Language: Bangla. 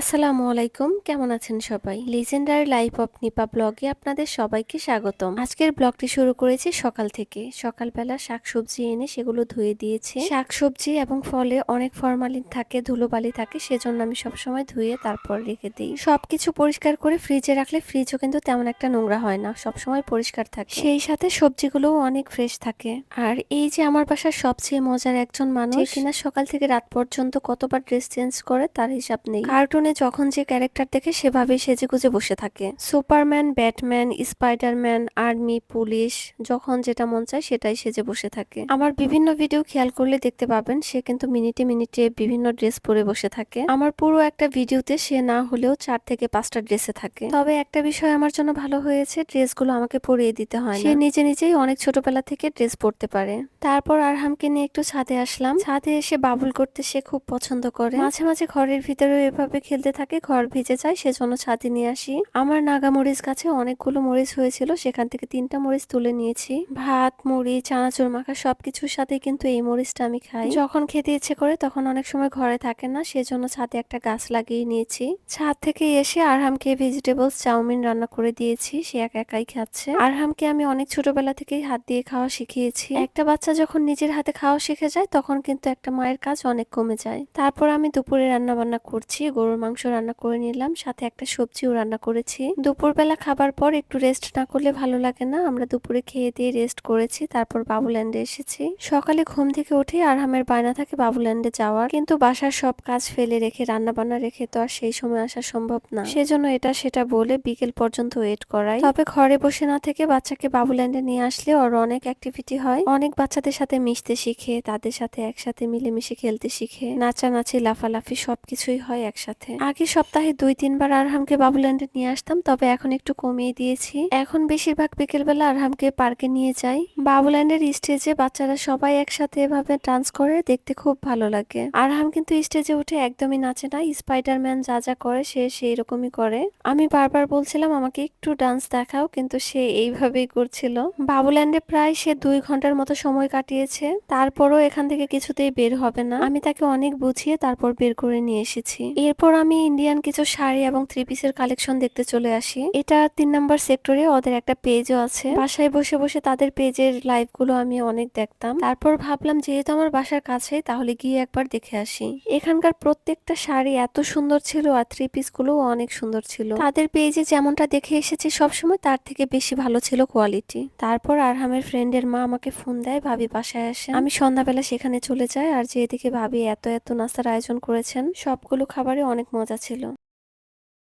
আসসালামু আলাইকুম। কেমন আছেন সবাই? লিজেন্ডারি লাইফ অফ নিপা ব্লগে আপনাদের সবাইকে স্বাগতম। আজকের ব্লগটি শুরু করেছি সকাল থেকে। সকালবেলা শাকসবজি এনে সেগুলো ধুয়ে দিয়েছি। শাকসবজি এবং ফলে অনেক ফরমালিন থাকে ধুলোবালি থাকে সেজন্য আমি সবসময় ধুয়ে তারপর রেখে দিই। সবকিছু পরিষ্কার করে ফ্রিজে রাখলে ফ্রিজও কিন্তু তেমন একটা নোংরা হয় না সবসময় পরিষ্কার থাকে। সেই সাথে সবজিগুলোও অনেক ফ্রেশ থাকে। আর এই যে আমার বাসার সবচেয়ে মজার একজন মানুষ কিনা সকাল থেকে রাত পর্যন্ত কতবার ড্রেস চেঞ্জ করে তার হিসাব নেই। কার্টুনে যখন যে ক্যারেক্টার দেখে সেভাবেই সেজে গুজে বসে থাকে। Superman, Batman, Spiderman, army, police, যখন যেটা মন চায় সেটাই সেজে বসে থাকে। আমার বিভিন্ন ভিডিও খেয়াল করলে দেখতে পাবেন, সে কিন্তু মিনিটে মিনিটে বিভিন্ন ড্রেস পরে বসে থাকে। আমার পুরো একটা ভিডিওতে সে না হলেও চার থেকে পাঁচটা ড্রেসে থাকে। তবে একটা বিষয় আমার জন্য ভালো হয়েছে, ড্রেসগুলো আমাকে পরিয়ে দিতে হয় সে নিজে নিজেই অনেক ছোটবেলা থেকে ড্রেস পরতে পারে। তারপর আরহামকে নিয়ে একটু ছাদে আসলাম। ছাদে এসে বাবুল করতে সে খুব পছন্দ করে। মাঝে মাঝে ঘরের ভিতরে এভাবে খেলতে থাকে, ঘর ভিজে যায়, সেজন্য ছাদে নিয়ে আসি। আমার নাগা মরিচ গাছে অনেকগুলো মরিচ হয়েছিল, সেখান থেকে তিনটা মরিচ তুলে নিয়েছি। ভাত, মুড়ি, চানাচুর মাখা সবকিছুর সাথে কিন্তু এই মরিচটা আমি খাই। যখন খেতে ইচ্ছে করে তখন অনেক সময় ঘরে থাকে না, সেজন্য ছাদে একটা গাছ লাগিয়ে নিয়েছি। ছাদ থেকে এসে আরহামকে ভেজিটেবলস, চাউমিন রান্না করে দিয়েছি, সে একা একাই খাচ্ছে। আরহামকে আমি অনেক ছোটবেলা থেকেই হাত দিয়ে খাওয়া শিখিয়েছি। একটা বাচ্চা যখন নিজের হাতে খাওয়া শিখে যায়, তখন কিন্তু একটা মায়ের কাজ অনেক কমে যায়। তারপর আমি দুপুরে রান্না বান্না করছি, গরুর মাংস রান্না করে নিলাম, সাথে একটা সবজিও রান্না করেছি। দুপুরবেলা খাবার পর একটু রেস্ট না করলে ভালো লাগে না। আমরা দুপুরে খেয়ে দিয়ে রেস্ট করেছি, তারপর বাবুল্যান্ডে এসেছি। সকালে ঘুম থেকে উঠে আরহামের বায়না থাকে বাবুল্যান্ডে যাওয়ার। কিন্তু বাসার সব কাজ ফেলে রেখে রান্না বান্না রেখে তো আর সেই সময় আসা সম্ভব না। সেজন্য এটা সেটা বলে বিকেল পর্যন্ত ওয়েট করাই। তবে ঘরে বসে না থেকে বাচ্চাকে বাবুল্যান্ডে নিয়ে আসলে ওর অনেক অ্যাক্টিভিটি হয়। অনেক বাচ্চাদের সাথে মিশতে শিখে, তাদের সাথে একসাথে মিলেমিশে খেলতে শিখে, নাচানাচি, লাফালাফি সবকিছুই হয় একসাথে। আগে সপ্তাহে দুই, তিনবার আরহামকে বাবুল্যান্ডে নিয়ে আসতাম, তবে এখন একটু কমিয়ে দিয়েছি। এখন বেশিরভাগ বিকেলবেলা আরহামকে পার্কে নিয়ে যাই। বাবুল্যান্ডের স্টেজে বাচ্চারা সবাই একসাথে এভাবে ডান্স করে, দেখতে খুব ভালো লাগে। আরহাম কিন্তু স্টেজে উঠে একদমই নাচে না, স্পাইডারম্যান যা যা করে সে সেই রকমই করে। আমি বারবার বলছিলাম, আমাকে একটু ডান্স দেখাও। কিন্তু সে এইভাবেই করছিল। বাবুল্যান্ডে প্রায় সে দুই ঘণ্টার মতো সময় কাটিয়েছে। তারপরও এখান থেকে কিছুতেই বের হবে না। আমি তাকে অনেক বুঝিয়ে তারপর বের করে নিয়ে এসেছি। এরপর আমি ইন্ডিয়ান কিছু শাড়ি এবং থ্রি পিসের কালেকশন দেখতে চলে আসি। এটা তিন নাম্বার সেক্টরে ওদের একটা পেজও আছে। বাসায় বসে বসে তাদের পেজের লাইভগুলো আমি অনেক দেখতাম। তারপর ভাবলাম, যেহেতু আমার বাসার কাছে, তাহলে গিয়ে একবার দেখে আসি। এখানকার প্রত্যেকটা শাড়ি এত সুন্দর ছিল আর থ্রি পিসগুলো অনেক সুন্দর ছিল। তাদের পেজে যেমনটা দেখে এসেছি, সবসময় তার থেকে বেশি ভালো ছিল কোয়ালিটি তারপর আরহামের ফ্রেন্ডের মা আমাকে ফোন দেয়, ভাবি বাসায় আসে। আমি সন্ধ্যাবেলা সেখানে চলে যাই, আর যেদিকে ভাবি এত এত নাস্তার আয়োজন করেছেন, সবগুলো খাবারে অনেক মজা ছিল।